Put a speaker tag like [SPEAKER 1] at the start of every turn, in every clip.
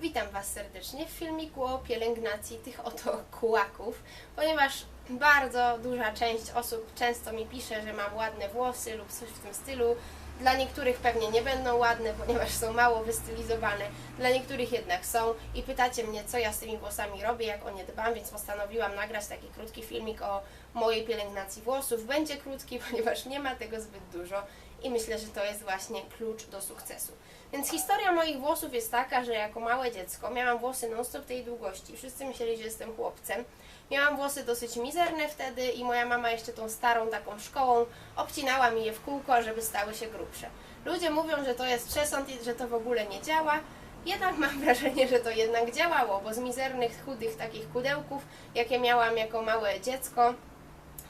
[SPEAKER 1] Witam Was serdecznie w filmiku o pielęgnacji tych oto kułaków, ponieważ bardzo duża część osób często mi pisze, że mam ładne włosy lub coś w tym stylu. Dla niektórych pewnie nie będą ładne, ponieważ są mało wystylizowane, dla niektórych jednak są i pytacie mnie, co ja z tymi włosami robię, jak o nie dbam, więc postanowiłam nagrać taki krótki filmik o mojej pielęgnacji włosów. Będzie krótki, ponieważ nie ma tego zbyt dużo i myślę, że to jest właśnie klucz do sukcesu. Więc historia moich włosów jest taka, że jako małe dziecko miałam włosy non-stop tej długości. Wszyscy myśleli, że jestem chłopcem. Miałam włosy dosyć mizerne wtedy i moja mama jeszcze tą starą taką szkołą obcinała mi je w kółko, żeby stały się grubsze. Ludzie mówią, że to jest przesąd i że to w ogóle nie działa. Jednak mam wrażenie, że to jednak działało, bo z mizernych, chudych takich kudełków, jakie miałam jako małe dziecko,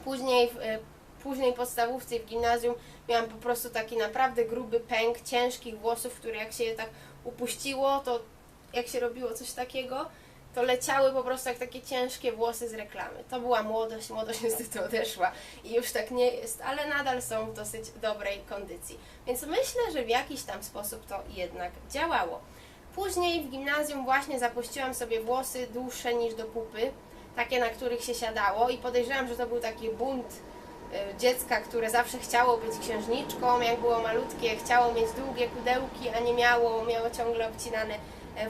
[SPEAKER 1] Później w e, późnej podstawówce w gimnazjum miałam po prostu taki naprawdę gruby pęk ciężkich włosów, które jak się je tak upuściło, to jak się robiło coś takiego, to leciały po prostu jak takie ciężkie włosy z reklamy. To była młodość, młodość niestety odeszła i już tak nie jest, ale nadal są w dosyć dobrej kondycji. Więc myślę, że w jakiś tam sposób to jednak działało. Później w gimnazjum właśnie zapuściłam sobie włosy dłuższe niż do pupy, takie na których się siadało i podejrzewam, że to był taki bunt y, dziecka, które zawsze chciało być księżniczką, jak było malutkie, chciało mieć długie kudełki, a nie miało, miało ciągle obcinane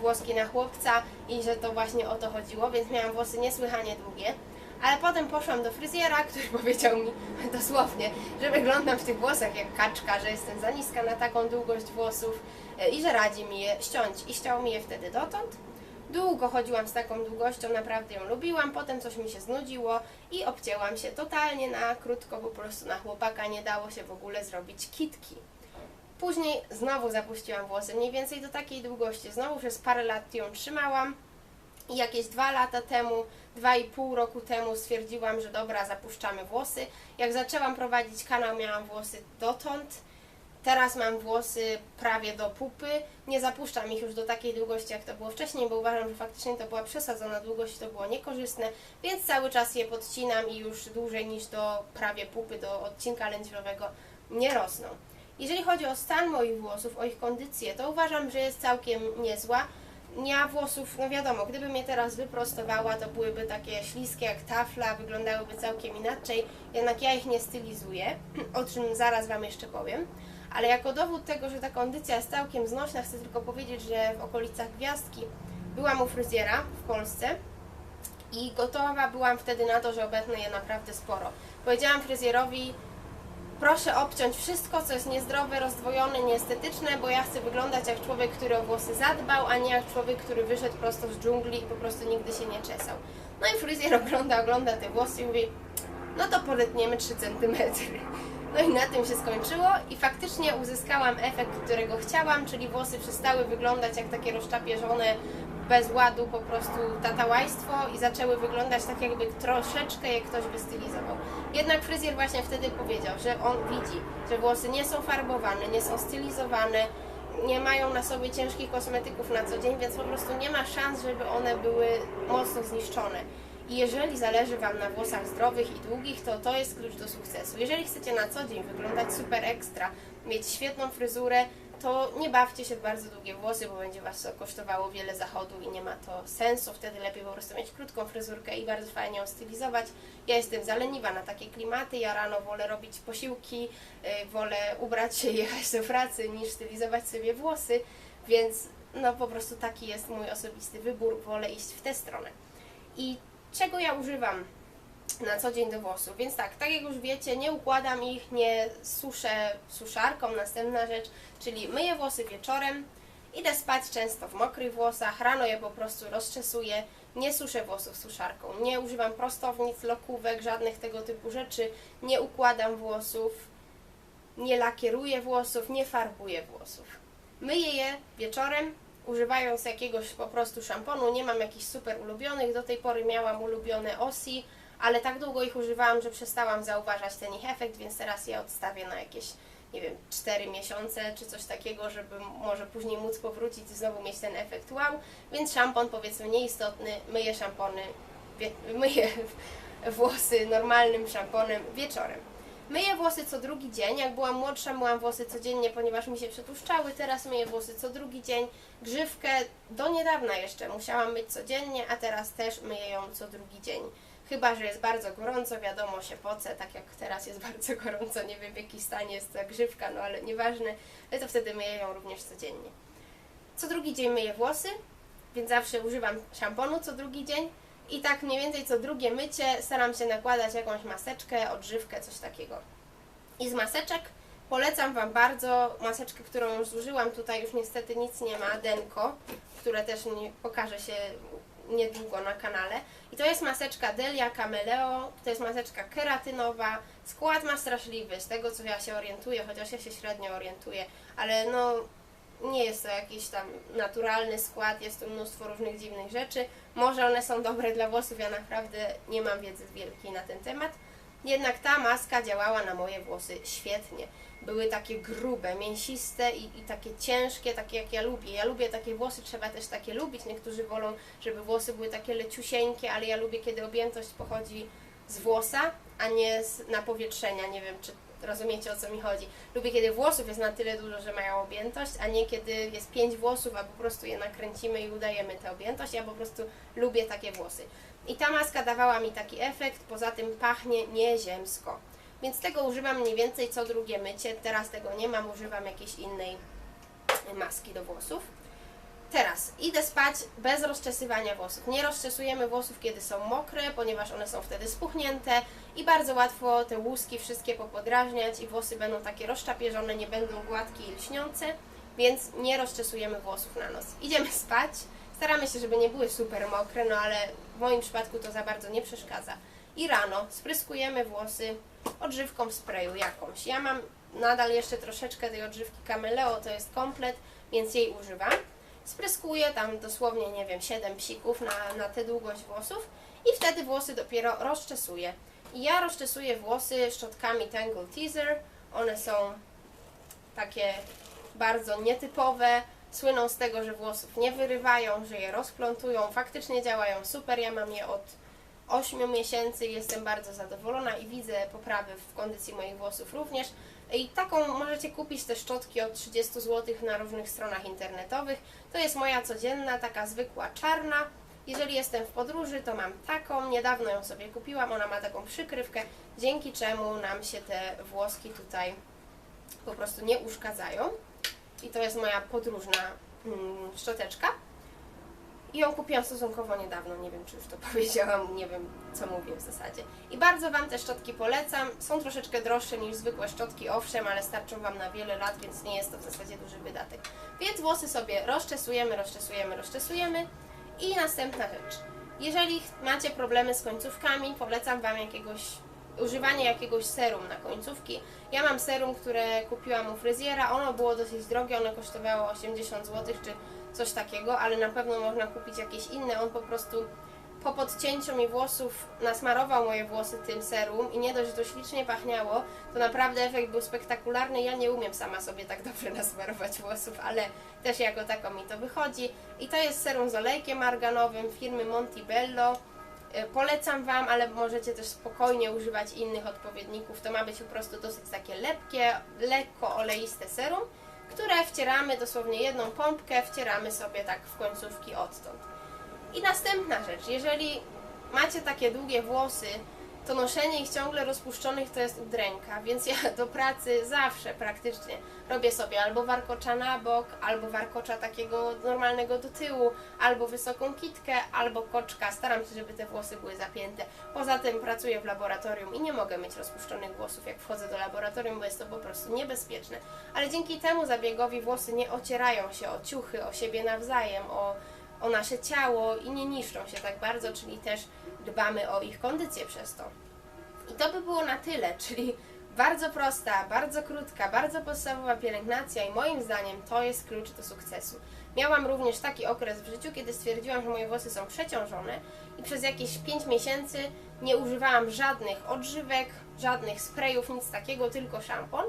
[SPEAKER 1] włoski na chłopca i że to właśnie o to chodziło, więc miałam włosy niesłychanie długie. Ale potem poszłam do fryzjera, który powiedział mi dosłownie, że wyglądam w tych włosach jak kaczka, że jestem za niska na taką długość włosów e, i że radzi mi je ściąć. I ściął mi je wtedy dotąd. Długo chodziłam z taką długością, naprawdę ją lubiłam, potem coś mi się znudziło i obcięłam się totalnie na krótko, po prostu na chłopaka nie dało się w ogóle zrobić kitki. Później znowu zapuściłam włosy, mniej więcej do takiej długości. Znowu przez parę lat ją trzymałam i jakieś dwa lata temu, dwa i pół roku temu stwierdziłam, że dobra, zapuszczamy włosy. Jak zaczęłam prowadzić kanał, miałam włosy dotąd. Teraz mam włosy prawie do pupy. Nie zapuszczam ich już do takiej długości, jak to było wcześniej, bo uważam, że faktycznie to była przesadzona długość, to było niekorzystne, więc cały czas je podcinam i już dłużej niż do prawie pupy, do odcinka lędźwiowego nie rosną. Jeżeli chodzi o stan moich włosów, o ich kondycję, to uważam, że jest całkiem niezła. Ja włosów, no wiadomo, gdybym je teraz wyprostowała, to byłyby takie śliskie jak tafla, wyglądałyby całkiem inaczej, jednak ja ich nie stylizuję, o czym zaraz Wam jeszcze powiem. Ale jako dowód tego, że ta kondycja jest całkiem znośna, chcę tylko powiedzieć, że w okolicach Gwiazdki byłam u fryzjera w Polsce i gotowa byłam wtedy na to, że obetnę je naprawdę sporo. Powiedziałam fryzjerowi, proszę obciąć wszystko, co jest niezdrowe, rozdwojone, nieestetyczne, bo ja chcę wyglądać jak człowiek, który o włosy zadbał, a nie jak człowiek, który wyszedł prosto z dżungli i po prostu nigdy się nie czesał. No i fryzjer ogląda, ogląda te włosy i mówi, no to poletniemy 3 cm. No i na tym się skończyło i faktycznie uzyskałam efekt, którego chciałam, czyli włosy przestały wyglądać jak takie rozczapieżone, bez ładu po prostu tatałaństwo i zaczęły wyglądać tak jakby troszeczkę jak ktoś by stylizował. Jednak fryzjer właśnie wtedy powiedział, że on widzi, że włosy nie są farbowane, nie są stylizowane, nie mają na sobie ciężkich kosmetyków na co dzień, więc po prostu nie ma szans, żeby one były mocno zniszczone. I jeżeli zależy Wam na włosach zdrowych i długich, to to jest klucz do sukcesu. Jeżeli chcecie na co dzień wyglądać super ekstra, mieć świetną fryzurę, to nie bawcie się w bardzo długie włosy, bo będzie Was to kosztowało wiele zachodu i nie ma to sensu. Wtedy lepiej po prostu mieć krótką fryzurkę i bardzo fajnie ją stylizować. Ja jestem zaleniwa na takie klimaty, ja rano wolę robić posiłki, yy, wolę ubrać się i jechać do pracy niż stylizować sobie włosy, więc no po prostu taki jest mój osobisty wybór, wolę iść w tę stronę. I czego ja używam na co dzień do włosów. Więc tak, tak jak już wiecie, nie układam ich, nie suszę suszarką. Następna rzecz, czyli myję włosy wieczorem, idę spać często w mokrych włosach, rano je po prostu rozczesuję, nie suszę włosów suszarką, nie używam prostownic, lokówek, żadnych tego typu rzeczy, nie układam włosów, nie lakieruję włosów, nie farbuję włosów. Myję je wieczorem, używając jakiegoś po prostu szamponu. Nie mam jakichś super ulubionych. Do tej pory miałam ulubione Osi, ale tak długo ich używałam, że przestałam zauważać ten ich efekt, więc teraz je odstawię na jakieś, nie wiem, 4 miesiące czy coś takiego, żeby może później móc powrócić i znowu mieć ten efekt wow. Więc szampon powiedzmy nieistotny, myję szampony, myję włosy normalnym szamponem wieczorem. Myję włosy co drugi dzień. Jak byłam młodsza, myłam włosy codziennie, ponieważ mi się przetłuszczały. Teraz myję włosy co drugi dzień. Grzywkę do niedawna jeszcze musiałam myć codziennie, a teraz też myję ją co drugi dzień. Chyba, że jest bardzo gorąco, wiadomo, się poce, tak jak teraz jest bardzo gorąco, nie wiem w jaki stanie jest ta grzywka, no ale nieważne, ale to wtedy myję ją również codziennie. Co drugi dzień myję włosy, więc zawsze używam szamponu co drugi dzień i tak mniej więcej co drugie mycie staram się nakładać jakąś maseczkę, odżywkę, coś takiego. I z maseczek polecam Wam bardzo maseczkę, którą już zużyłam, tutaj już niestety nic nie ma, Denko, które też nie pokaże się niedługo na kanale. I to jest maseczka Delia Cameleo, to jest maseczka keratynowa. Skład ma straszliwy, z tego co ja się orientuję, chociaż ja się średnio orientuję, ale no nie jest to jakiś tam naturalny skład, jest tu mnóstwo różnych dziwnych rzeczy. Może one są dobre dla włosów, ja naprawdę nie mam wiedzy wielkiej na ten temat. Jednak ta maska działała na moje włosy świetnie. Były takie grube, mięsiste i, i takie ciężkie, takie jak ja lubię. Ja lubię takie włosy, trzeba też takie lubić. Niektórzy wolą, żeby włosy były takie leciusieńkie, ale ja lubię, kiedy objętość pochodzi z włosa, a nie z napowietrzenia. Nie wiem, czy rozumiecie o co mi chodzi. Lubię, kiedy włosów jest na tyle dużo, że mają objętość, a nie kiedy jest pięć włosów, a po prostu je nakręcimy i udajemy tę objętość. Ja po prostu lubię takie włosy. I ta maska dawała mi taki efekt, poza tym pachnie nieziemsko. Więc tego używam mniej więcej co drugie mycie. Teraz tego nie mam, używam jakiejś innej maski do włosów. Teraz idę spać bez rozczesywania włosów. Nie rozczesujemy włosów, kiedy są mokre, ponieważ one są wtedy spuchnięte i bardzo łatwo te łuski wszystkie popodrażniać i włosy będą takie rozczapieżone, nie będą gładkie i lśniące, więc nie rozczesujemy włosów na noc. Idziemy spać. Staramy się, żeby nie były super mokre, no ale w moim przypadku to za bardzo nie przeszkadza. I rano spryskujemy włosy odżywką w sprayu jakąś. Ja mam nadal jeszcze troszeczkę tej odżywki Cameleo, to jest komplet, więc jej używam. Spryskuję tam dosłownie, nie wiem, 7 psików na, na tę długość włosów i wtedy włosy dopiero rozczesuję. I ja rozczesuję włosy szczotkami Tangle Teaser. One są takie bardzo nietypowe. Słyną z tego, że włosów nie wyrywają, że je rozplątują. Faktycznie działają super. Ja mam je od 8 miesięcy i jestem bardzo zadowolona i widzę poprawy w kondycji moich włosów również. I taką możecie kupić te szczotki od 30 zł na różnych stronach internetowych. To jest moja codzienna, taka zwykła czarna. Jeżeli jestem w podróży, to mam taką. Niedawno ją sobie kupiłam. Ona ma taką przykrywkę, dzięki czemu nam się te włoski tutaj po prostu nie uszkadzają. I to jest moja podróżna mm, szczoteczka. I ją kupiłam stosunkowo niedawno, nie wiem czy już to powiedziałam, nie wiem co mówię w zasadzie. I bardzo Wam te szczotki polecam. Są troszeczkę droższe niż zwykłe szczotki, owszem, ale starczą Wam na wiele lat, więc nie jest to w zasadzie duży wydatek. Więc włosy sobie rozczesujemy, rozczesujemy, rozczesujemy. I następna rzecz. Jeżeli macie problemy z końcówkami, polecam Wam jakiegoś używanie jakiegoś serum na końcówki. Ja mam serum, które kupiłam u fryzjera. Ono było dosyć drogie, ono kosztowało 80 zł czy coś takiego, ale na pewno można kupić jakieś inne. On po prostu po podcięciu mi włosów nasmarował moje włosy tym serum i nie dość, że to ślicznie pachniało, to naprawdę efekt był spektakularny. Ja nie umiem sama sobie tak dobrze nasmarować włosów, ale też jako tako mi to wychodzi. I to jest serum z olejkiem arganowym firmy Montebello. Y, Polecam Wam, ale możecie też spokojnie używać innych odpowiedników. To ma być po prostu dosyć takie lepkie, lekko oleiste serum, które wcieramy dosłownie jedną pompkę, wcieramy sobie tak w końcówki odtąd. I następna rzecz, jeżeli macie takie długie włosy, to noszenie ich ciągle rozpuszczonych to jest udręka, więc ja do pracy zawsze praktycznie robię sobie albo warkocza na bok, albo warkocza takiego normalnego do tyłu, albo wysoką kitkę, albo koczka. Staram się, żeby te włosy były zapięte. Poza tym pracuję w laboratorium i nie mogę mieć rozpuszczonych włosów, jak wchodzę do laboratorium, bo jest to po prostu niebezpieczne. Ale dzięki temu zabiegowi włosy nie ocierają się o ciuchy, o siebie nawzajem, o o nasze ciało i nie niszczą się tak bardzo, czyli też dbamy o ich kondycję przez to. I to by było na tyle, czyli bardzo prosta, bardzo krótka, bardzo podstawowa pielęgnacja i moim zdaniem to jest klucz do sukcesu. Miałam również taki okres w życiu, kiedy stwierdziłam, że moje włosy są przeciążone i przez jakieś 5 miesięcy nie używałam żadnych odżywek, żadnych sprayów, nic takiego, tylko szampon.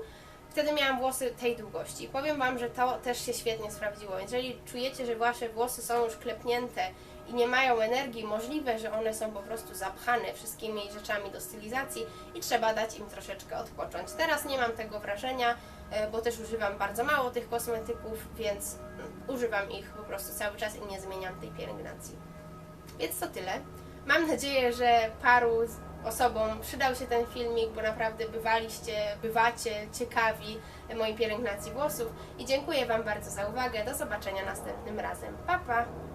[SPEAKER 1] Wtedy miałam włosy tej długości. Powiem Wam, że to też się świetnie sprawdziło. Jeżeli czujecie, że Wasze włosy są już klepnięte i nie mają energii, możliwe, że one są po prostu zapchane wszystkimi rzeczami do stylizacji i trzeba dać im troszeczkę odpocząć. Teraz nie mam tego wrażenia, e, bo też używam bardzo mało tych kosmetyków, więc mm, używam ich po prostu cały czas i nie zmieniam tej pielęgnacji. Więc to tyle. Mam nadzieję, że paru osobom przydał się ten filmik, bo naprawdę bywaliście, bywacie ciekawi mojej pielęgnacji włosów i dziękuję Wam bardzo za uwagę. Do zobaczenia następnym razem. Pa, pa!